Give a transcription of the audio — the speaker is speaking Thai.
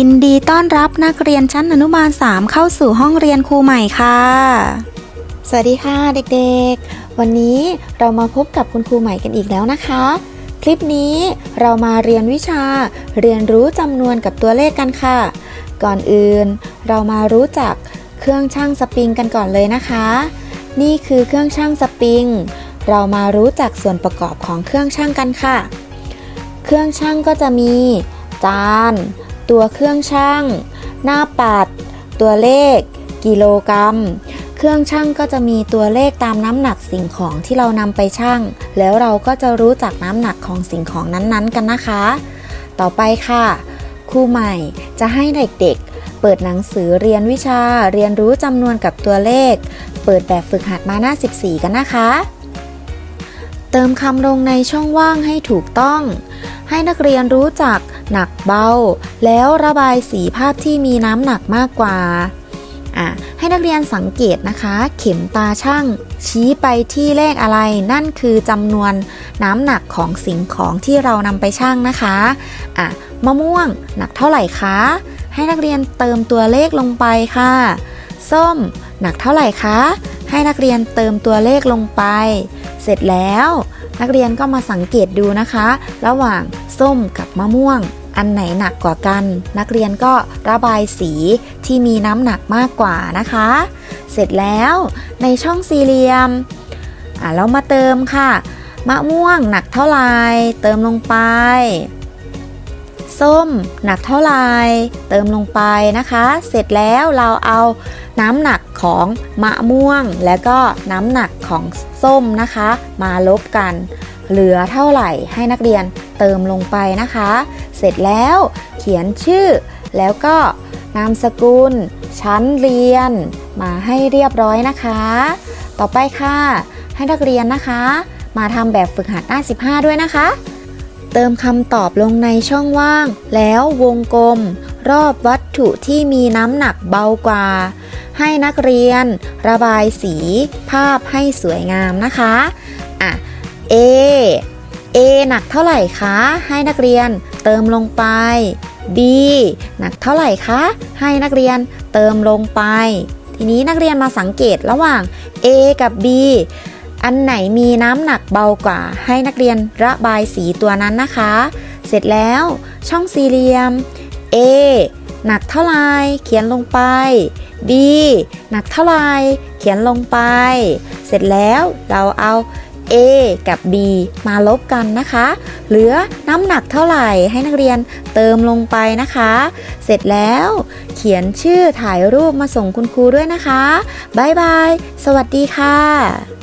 ยินดีต้อนรับนักเรียนชั้นอนุบาล 3 เข้าสู่ห้องเรียนครูใหม่ค่ะ สวัสดีค่ะเด็กๆ วันนี้เรามาพบกับคุณครูใหม่กันอีกแล้วนะคะ คลิปนี้เรามาเรียนวิชาเรียนรู้จำนวนกับตัวเลขกันค่ะ ก่อนอื่น เรามารู้จักเครื่องช่างสปริงกันก่อนเลยนะคะ นี่คือเครื่องช่างสปริง เรามารู้จักส่วนประกอบของเครื่องช่างกันค่ะ เครื่องช่างก็จะมีจาน ตัวเครื่องช่าง หน้าปัด ตัวเลข กิโลกรัม เครื่องช่างก็จะมีตัวเลขตามน้ำหนักสิ่งของที่เรานำไปช่าง แล้วเราก็จะรู้จักน้ำหนักของสิ่งของนั้นๆ กันนะคะ ต่อไปค่ะ ครูใหม่จะให้เด็กๆ เปิดหนังสือเรียนวิชา เรียนรู้จำนวนกับตัวเลข เปิดแบบฝึกหัดมาหน้า 14 กันนะคะ เติมคำลงในช่องว่างให้ถูกต้อง ให้นักเรียนรู้จักหนักเบา แล้วระบายสีภาพที่มีน้ำหนักมากกว่าให้นักเรียนสังเกตนะคะ เข็มตาช่าง ชี้ไปที่เลขอะไร นั่นคือจำนวนน้ำหนักของสิ่งของที่เรานำไปช่างนะคะอะมะม่วงหนักเท่าไหร่คะ ให้นักเรียนเติมตัวเลขลงไปค่ะ ส้มหนักเท่าไหร่คะ ให้นักเรียนเติมตัวเลขลงไป เสร็จแล้ว นักเรียนก็มาสังเกตดูนะคะ ระหว่างส้มกับมะม่วง อันไหนหนักกว่ากัน นักเรียนก็ระบายสีที่มีน้ำหนักมากกว่านะคะ เสร็จแล้วในช่องสี่เหลี่ยมอะเรามาเติมค่ะ มะม่วงหนักเท่าไหร่เติมลงไป ส้มหนักเท่าไหร่เติมลงไปนะคะ เสร็จแล้วเราเอาน้ำหนักของมะม่วง แล้วก็น้ำหนักของส้มนะคะ มาลบกัน เหลือเท่าไหร่ให้นักเรียนเติมลงไปนะคะ เสร็จแล้วเขียนชื่อ แล้วก็นามสกุล ชั้นเรียน มาให้เรียบร้อยนะคะ ต่อไปค่ะ ให้นักเรียนนะคะ มาทำแบบฝึกหัดหน้า 15 ด้วยนะคะ เติมคำตอบลงในช่องว่าง แล้ววงกลม รอบวัตถุที่มีน้ำหนักเบากว่า ให้นักเรียน ระบายสี ภาพให้สวยงามนะคะอะ A A หนักเท่าไหร่คะ ให้นักเรียนเติมลงไป B หนักเท่าไหร่คะ ให้นักเรียนเติมลงไป ทีนี้นักเรียนมาสังเกตระหว่าง A กับ B อันไหนมีน้ำหนักเบากว่าให้นักเรียนระบายสีตัวนั้นนะคะ เสร็จแล้วช่องสี่เหลี่ยม A หนักเท่าไรเขียนลงไป B หนักเท่าไรเขียนลงไป เสร็จแล้วเราเอา A กับ B มาลบกันนะคะ เหลือน้ำหนักเท่าไหร่ให้นักเรียนเติมลงไปนะคะ เสร็จแล้วเขียนชื่อถ่ายรูปมาส่งคุณครูด้วยนะคะ บ๊ายบาย สวัสดีค่ะ